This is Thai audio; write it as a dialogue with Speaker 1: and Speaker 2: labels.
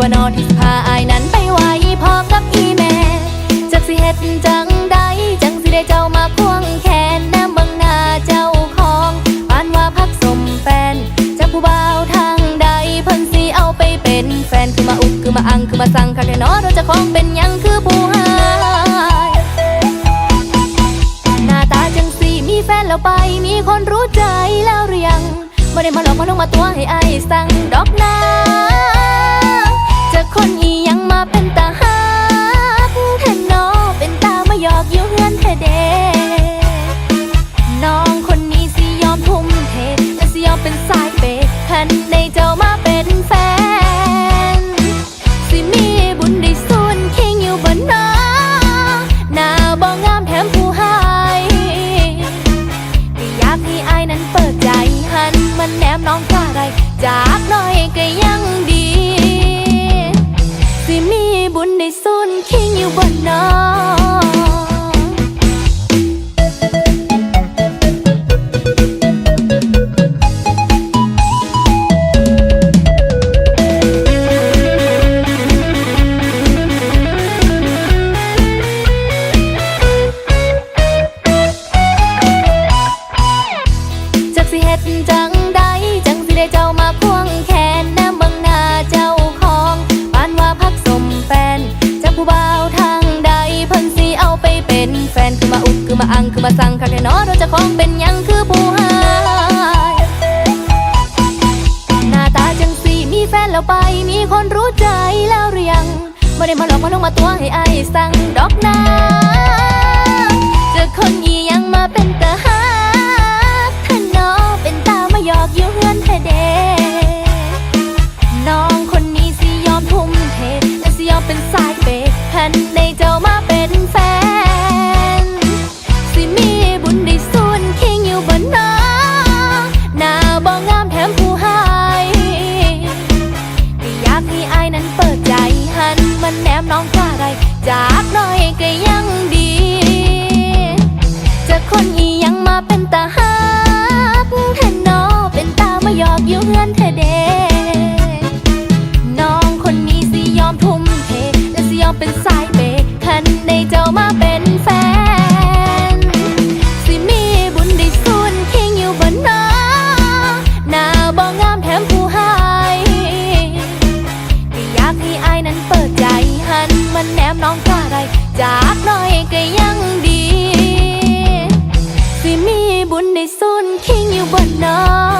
Speaker 1: บนอที่พาอายนั้นไปไว้พอกับอีแม่ จักสิเฮ็ดจังใดจังสิได้เจ้ามาควงแขนนมเบังหน้าเจ้าของปานว่าพักสมแฟนจากผู้บ่าวทางใดเพิ่นสิเอาไปเป็นแฟนคือมาอุกคือมาอังคือมาสั่งคักแน่นอนเราจะของเป็นยังคือผู้หายหน้าตาจังสีมีแฟนแล้วไปมีคนรู้ใจแล้วหรือยังไม่ได้มาหลอกมาลงมาตัวให้ไอ้ายสั่งดอกนา คนอียังมาเป็นตาฮักแทนนอเป็นตามาหยอกอยู่เฮือนเธอเดน้องคนนี้สิยอมทุ่มเทและสิยอมเป็นสายเปย์คันในเจ้ามาเป็นแฟน สิมีบุญได้ส่วนเคิงอยู่บนน้าหน้าบ่งามแถมผู้ให้ก็อยากให้อายนั้นเปิดใจหันมันแนมน้องกะไรจากน้อยก็ยังดี สิมีบุญได้ส่วนคิงอยู่บนน้าจักสิเฮ็ดจังใดจังสิได้เจ้ามา ผู้บ่าวทางใดเพิ่นสิเอาไปเป็นแฟนคือมาอุกคือมาอังคือมาสั่งคักแน่นอนเราจะของเป็นหยังคือผู้หายหน้าตาจังสีมีแฟนแล้วไปมีคนรู้ใจแล้วหรือยังไม่ได้มาหลอกมาลงมาตัวให้ไอ้ายสั่งดอกนาเจอคนอียังมาเป็นตาฮักถ้าน้องเป็นตามาหยอกอยู่เฮือนเธอเดน้องคนนี้สิยอมทุ่มเทและสิยอมเป็นสาย เจ้ามาเป็นแฟน สิมีบุญได้ส่วนคิงอยู่บนน้องหน้าบ่งามแถมผู้ให้ก็อยากให้อายนั้นเปิดใจหันมันแนมน้องกล้าไรจาก จากน้อยก็ยังดี สิมีบุญในซุนคิงอยู่บนน้อง